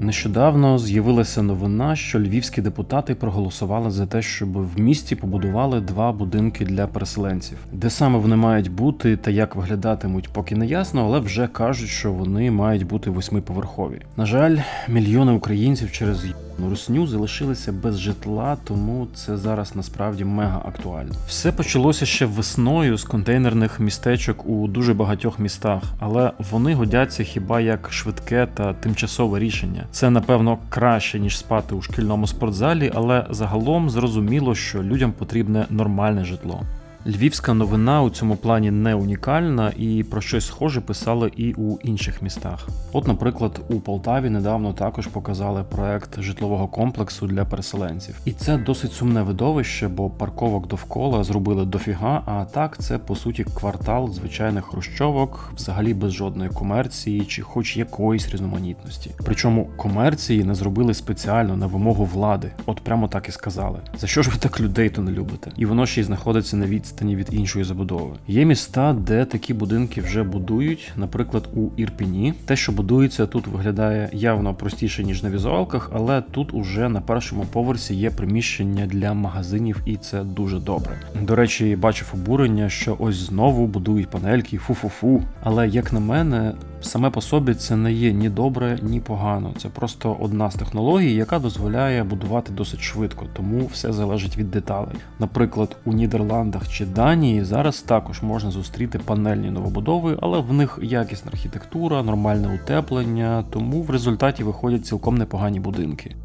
Нещодавно з'явилася новина, що львівські депутати проголосували за те, щоб в місті побудували два будинки для переселенців. Де саме вони мають бути та як виглядатимуть, поки не ясно, але вже кажуть, що вони мають бути восьмиповерхові. На жаль, мільйони українців через русню залишилися без житла, тому це зараз насправді мега актуально. Все почалося ще весною з контейнерних містечок у дуже багатьох містах, але вони годяться хіба як швидке та тимчасове рішення. Це напевно краще ніж спати у шкільному спортзалі, але загалом зрозуміло, що людям потрібне нормальне житло. Львівська новина у цьому плані не унікальна, і про щось схоже писали і у інших містах. От, наприклад, у Полтаві недавно також показали проект житлового комплексу для переселенців. І це досить сумне видовище, бо парковок довкола зробили дофіга. А так це по суті квартал звичайних хрущовок, взагалі без жодної комерції чи хоч якоїсь різноманітності. Причому комерції не зробили спеціально на вимогу влади, от прямо так і сказали. За що ж ви так людей то не любите? І воно ще й знаходиться на відстані від іншої забудови. Є міста, де такі будинки вже будують, наприклад, у Ірпіні. Те, що будується тут, виглядає явно простіше ніж на візуалках, але тут уже на першому поверсі є приміщення для магазинів, і це дуже добре. До речі, бачив обурення, що ось знову будують панельки, фу-фу-фу. Але як на мене, саме по собі це не є ні добре, ні погано. Це просто одна з технологій, яка дозволяє будувати досить швидко, тому все залежить від деталей. Наприклад, у Нідерландах чи Данії зараз також можна зустріти панельні новобудови, але в них якісна архітектура, нормальне утеплення, тому в результаті виходять цілком непогані будинки.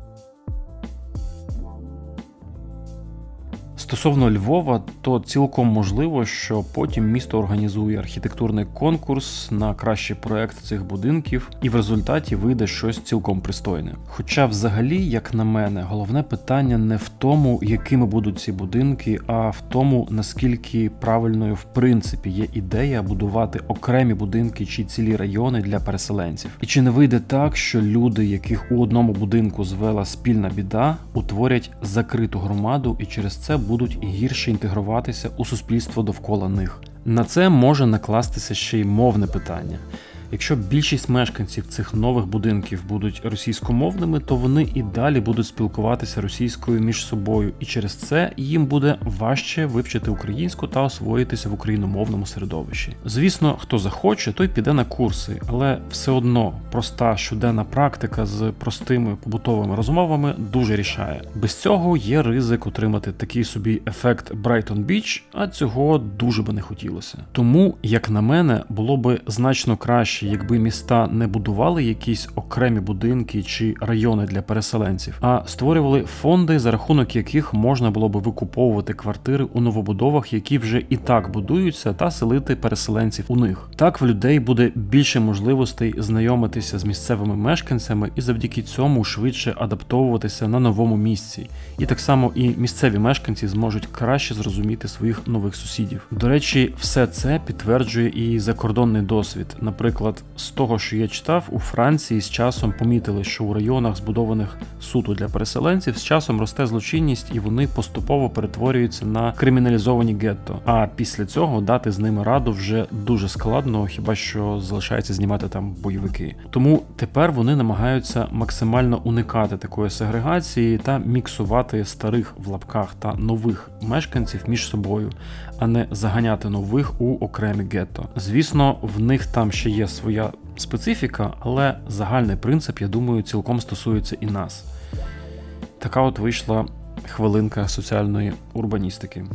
Стосовно Львова, то цілком можливо, що потім місто організує архітектурний конкурс на кращий проект цих будинків, і в результаті вийде щось цілком пристойне. Хоча, взагалі, як на мене, головне питання не в тому, якими будуть ці будинки, а в тому, наскільки правильною в принципі є ідея будувати окремі будинки чи цілі райони для переселенців. І чи не вийде так, що люди, яких у одному будинку звела спільна біда, утворять закриту громаду і через це будуть гірше інтегруватися у суспільство довкола них. На це може накластися ще й мовне питання. Якщо більшість мешканців цих нових будинків будуть російськомовними, то вони і далі будуть спілкуватися російською між собою, і через це їм буде важче вивчити українську та освоїтися в україномовному середовищі. Звісно, хто захоче, той піде на курси, але все одно проста щоденна практика з простими побутовими розмовами дуже рішає. Без цього є ризик отримати такий собі ефект Брайтон Біч, а цього дуже би не хотілося. Тому, як на мене, було би значно краще якби міста не будували якісь окремі будинки чи райони для переселенців, а створювали фонди, за рахунок яких можна було би викуповувати квартири у новобудовах, які вже і так будуються, та селити переселенців у них. Так в людей буде більше можливостей знайомитися з місцевими мешканцями і завдяки цьому швидше адаптовуватися на новому місці. І так само і місцеві мешканці зможуть краще зрозуміти своїх нових сусідів. До речі, все це підтверджує і закордонний досвід, наприклад з того, що я читав, у Франції з часом помітили, що у районах, збудованих суто для переселенців, з часом росте злочинність і вони поступово перетворюються на криміналізовані гетто. А після цього дати з ними раду вже дуже складно, хіба що залишається знімати там бойовики. Тому тепер вони намагаються максимально уникати такої сегрегації та міксувати старих в лапках та нових мешканців між собою, а не заганяти нових у окремі гетто. Звісно, в них там ще є своя специфіка, але загальний принцип, я думаю, цілком стосується і нас. Така от вийшла хвилинка соціальної урбаністики.